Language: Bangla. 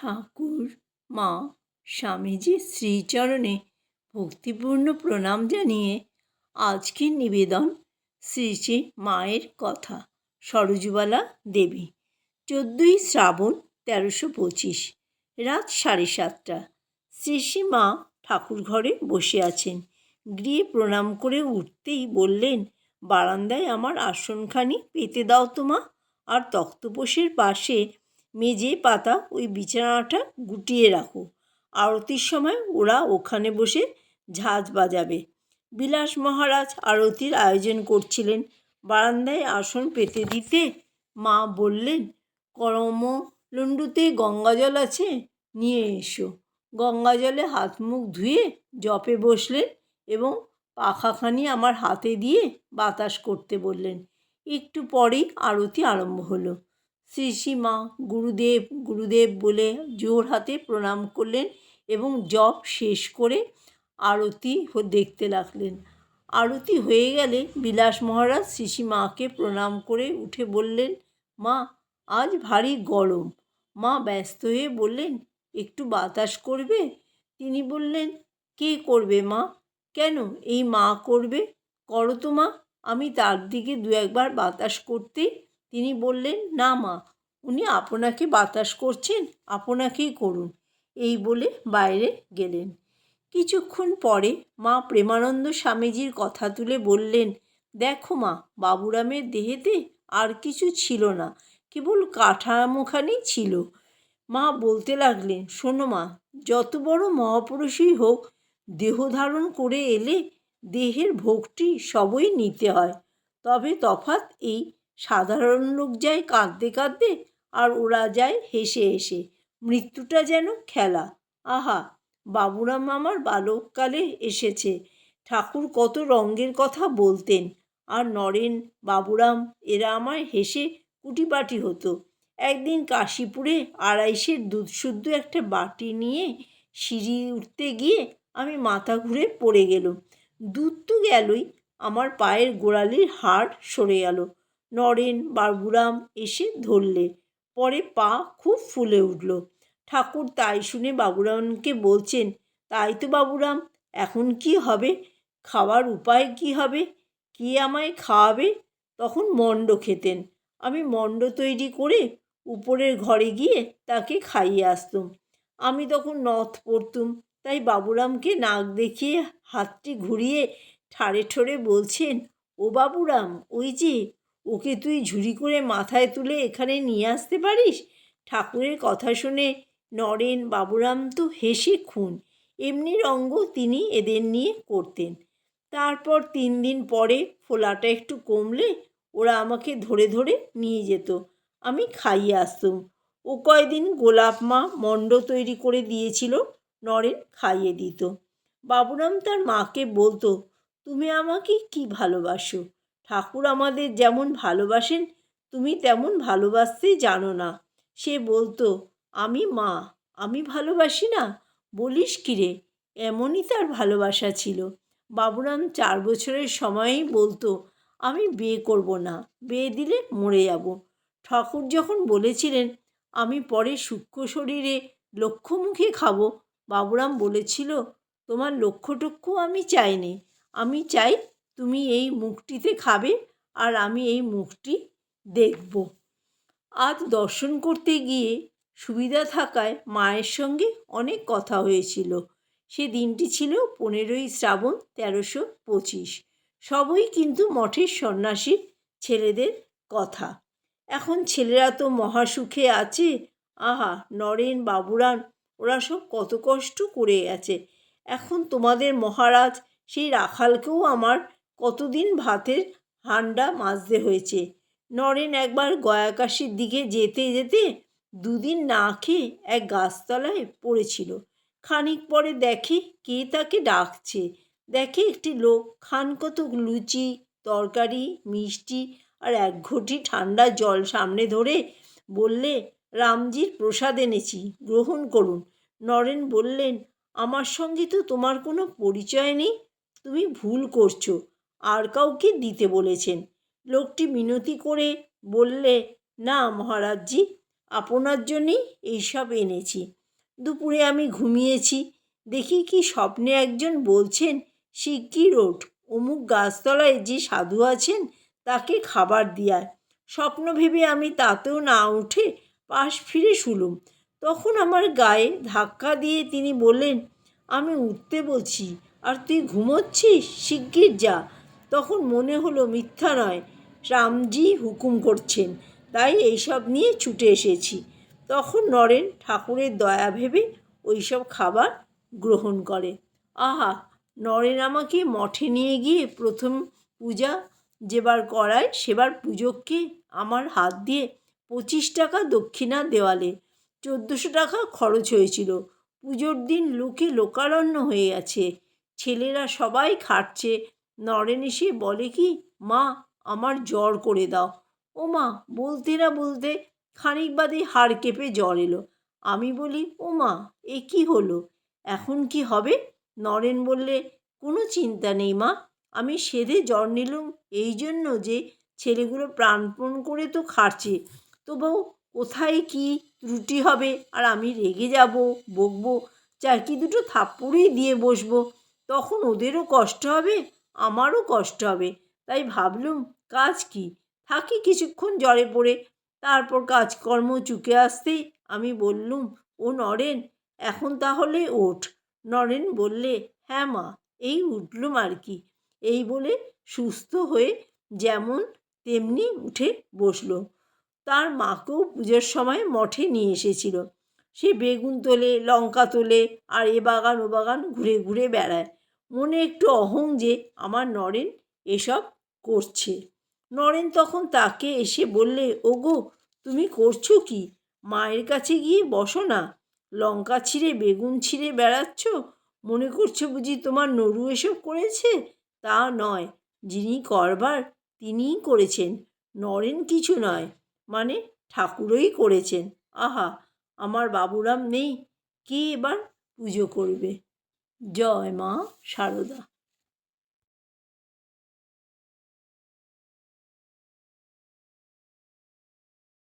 ঠাকুর, মা স্বামীজির শ্রীচরণে ভক্তিপূর্ণ প্রণাম জানিয়ে আজকের নিবেদন শ্রী শ্রী মায়ের কথা, সরোজবালা দেবী, চোদ্দোই শ্রাবণ তেরোশো পঁচিশ, রাত সাড়ে সাতটা। শ্রী শ্রী মা ঠাকুর ঘরে বসে আছেন। গৃহে প্রণাম করে উঠতেই বললেন, বারান্দায় আমার আসনখানি পেতে দাও তো মা, আর তক্তপোষের পাশে মেঝে পাতা ওই বিছানাটা গুটিয়ে রাখো। আরতির সময় ওরা ওখানে বসে ঝাঁজ বাজাবে। বিলাস মহারাজ আরতির আয়োজন করছিলেন। বারান্দায় আসন পেতে দিতে মা বললেন করমলণ্ডুতে গঙ্গাজল আছে, নিয়ে এসো। গঙ্গাজলে হাত মুখ ধুয়ে জপে বসলেন এবং পাখাখানি আমার হাতে দিয়ে বাতাস করতে বললেন। একটু পরেই আরতি আরম্ভ হলো। শ্রী শ্রী মা গুরুদেব গুরুদেব বলে জোর হাতে প্রণাম করলেন এবং জপ শেষ করে আরতি দেখতে লাগলেন। আরতি হয়ে গেলে বিলাস মহারাজ শ্রী মাকে প্রণাম করে উঠে বললেন, মা, আজ ভারী গরম। মা ব্যস্ত হয়ে বললেন, একটু বাতাস করবে? তিনি বললেন, কে করবে মা? কেন? এই মা করবে? করো তো মা, আমি তার দিকে দু একবার বাতাস করতেই তিনি বললেন, না মা, উনি আপনাকে বাতাস করছেন, আপনাকেই করুন। এই বলে বাইরে গেলেন। কিছুক্ষণ পরে মা প্রেমানন্দ স্বামীজির কথা তুলে বললেন, দেখো মা, বাবুরামের দেহেতে আর কিছু ছিল না, কেবল কাঠামোখানি ছিল। মা বলতে লাগলেন, শোনো মা, যত বড় মহাপুরুষই হোক, দেহ ধারণ করে এলে দেহের ভোগটি সবই নিতে হয়। তবে তফাৎ এই সাধারণ লোক যায় কাঁদতে কাঁদতে আর ওরা যায় হেসে হেসে। মৃত্যুটা যেন খেলা। আহা বাবুরাম আমার বালককালে এসেছে। ঠাকুর কত রঙ্গের কথা বলতেন। আর নরেন, বাবুরাম, এরা আমায় হেসে কুটিপাটি হতো। একদিন কাশীপুরে আড়াইশের দুধ শুদ্ধ একটা বাটি নিয়ে সিঁড়ি উঠতে গিয়ে আমি মাথা ঘুরে পড়ে গেলাম। দুধ তো গেলই, আমার পায়ের গোড়ালির হাড় সরে গেল। নরেন বাবুরাম এসে ধরলে পরে পা খুব ফুলে উঠল। ঠাকুর তাই শুনে বাবুরামকে বলছেন, তাই তো বাবুরাম, এখন কি হবে? খাওয়ার উপায় কি হবে? কে আমায় খাওয়াবে? তখন মণ্ড খেতেন। আমি মণ্ড তৈরি করে উপরের ঘরে গিয়ে তাকে খাইয়ে আসতুম। আমি তখন নথ পড়তুম। তাই বাবুরামকে নাক দেখিয়ে হাতটি ঘুরিয়ে ঠাড়ে ঠোড়ে বলছেন, ও বাবুরাম, ওই যে ওকে তুই ঝুড়ি করে মাথায় তুলে এখানে নিয়ে আসতে পারিস? ঠাকুরের কথা শুনে নরেন বাবুরাম তো হেসে খুন। এমনি রঙ্গ তিনি এদের নিয়ে করতেন। তারপর তিন দিন পরে ফোলাটা একটু কমলে ওরা আমাকে ধরে ধরে নিয়ে যেত। আমি খাইয়ে আসতুম। ও কয়দিন গোলাপ মা মণ্ড তৈরি করে দিয়েছিল, নরেন খাইয়ে দিত। বাবুরাম তার মাকে বলতো, তুমি আমাকে কি ভালোবাসো? ঠাকুর আমাদের যেমন ভালোবাসেন, তুমি তেমন ভালোবাসতে জানো না। সে বলতো, আমি মা, আমি ভালোবাসি না? বলিস কি রে? এমনই তার ভালোবাসা ছিল। বাবুরাম চার বছরের সময়েই বলতো, আমি বিয়ে করব না, বিয়ে দিলে মরে যাব। ঠাকুর যখন বলেছিলেন, আমি পরে সূক্ষ্ম শরীরে লক্ষ্যমুখে খাব। বাবুরাম বলেছিল, তোমার লক্ষ্যটক্ষ্য আমি চাইনি, আমি চাই তুমি এই মুখটিতে খাবে আর আমি এই মুখটি দেখব। আজ দর্শন করতে গিয়ে সুবিধা থাকায় মায়ের সঙ্গে অনেক কথা হয়েছিল। সে দিনটি ছিল পনেরোই শ্রাবণ তেরোশো পঁচিশ। সবই কিন্তু মঠের সন্ন্যাসীর ছেলেদের কথা। এখন ছেলেরা তো মহাসুখে আছে। আহা, নরেন, বাবুরান, ওরা সব কত কষ্ট করে আছে এখন তোমাদের মহারাজ সেই রাখালকেও আমার কতদিন ভাতের হান্ডা মাজতে হয়েছে? নরেন একবার গয়াকাশির দিকে যেতে যেতে দুদিন না খেয়ে এক গাছতলায় পড়েছিল। খানিক পরে দেখে কে তাকে ডাকছে। দেখে একটি লোক খান কত লুচি, তরকারি, মিষ্টি আর এক ঘটি ঠান্ডা জল সামনে ধরে বললে, রামজির প্রসাদ এনেছি, গ্রহণ করুন। নরেন বললেন, আমার সঙ্গে তো তোমার কোনো পরিচয় নেই। তুমি ভুল করছ। আর কাউকে দিতে বলেছেন। লোকটি মিনতি করে বললে, না মহারাজজি, আপনার জন্যেই এইসব এনেছি। দুপুরে আমি ঘুমিয়েছি। দেখি কি স্বপ্নে একজন বলছেন শিগগির ওঠ অমুক গাছতলায় যে সাধু আছেন, তাকে খাবার দিয়ায়। স্বপ্ন ভেবে আমি তাতেও না উঠে পাশ ফিরে শুলুম। তখন আমার গায়ে ধাক্কা দিয়ে তিনি বললেন, আমি উঠতে বলছি। আর তুই ঘুমোচ্ছিস? শিগগির যা। তখন মনে হলো মিথ্যা নয়। রামজি হুকুম করছেন, তাই এইসব নিয়ে ছুটে এসেছি। তখন নরেন ঠাকুরের দয়া ভেবে ওইসব খাবার গ্রহণ করে। আহা, নরেন আমাকে মঠে নিয়ে গিয়ে প্রথম পূজা যেবার করায়, সেবার পুজোকে আমার হাত দিয়ে পঁচিশ টাকা দক্ষিণা দেওয়ালে চোদ্দোশো টাকা খরচ হয়েছিল। পুজোর দিন লোকে লোকারণ্য হয়ে গেছে। ছেলেরা সবাই খাটছে নরেন এসে বলে কি, মা, আমার জ্বর করে দাও। ও মা বলতে না বলতে খানিক বাদে হাড় কেঁপে জ্বর এলো। আমি বলি ও মা এ কি হলো? এখন কি হবে? নরেন বললে, কোনো চিন্তা নেই মা, আমি সেধে জ্বর নিলুম, এই জন্য যে ছেলেগুলো প্রাণপণ করে তো খাটছে তবু কোথায় কি ত্রুটি হবে? আর আমি রেগে যাব, বকবো, চারকি দুটো থাপ্পড়েই দিয়ে বসবো, তখন ওদেরও কষ্ট হবে? আমারও কষ্ট হবে। তাই ভাবলুম, কাজ কি? থাকি কিছুক্ষণ জ্বরে পড়ে, তারপর কাজকর্ম চুকে আসতেই আমি বললুম, ও নরেন, এখন তাহলে ওঠ। নরেন বললে হ্যাঁ মা। এই উঠলুম আর কি। এই বলে সুস্থ হয়ে যেমন তেমনি উঠে বসল। তার মাকেও পুজোর সময় মঠে নিয়ে এসেছিল। সে বেগুন তোলে, লঙ্কা তোলে আর এ বাগান ও বাগান ঘুরে ঘুরে বেড়ায়। মনে একটু অহং যে আমার নরেন এসব করছে। নরেন তখন তাকে এসে বললে, ওগো, তুমি করছ কি? মায়ের কাছে গিয়ে বসো না। লঙ্কা ছিঁড়ে, বেগুন ছিঁড়ে বেড়াচ্ছ? মনে করছ বুঝি তোমার নরু এসব করেছে? তা নয়, যিনি করবার তিনিই করেছেন। নরেন কিছু নয় মানে ঠাকুরই করেছেন। আহা, আমার বাবুরাম নেই। কে এবার পুজো করবে? জয় মা সারদা।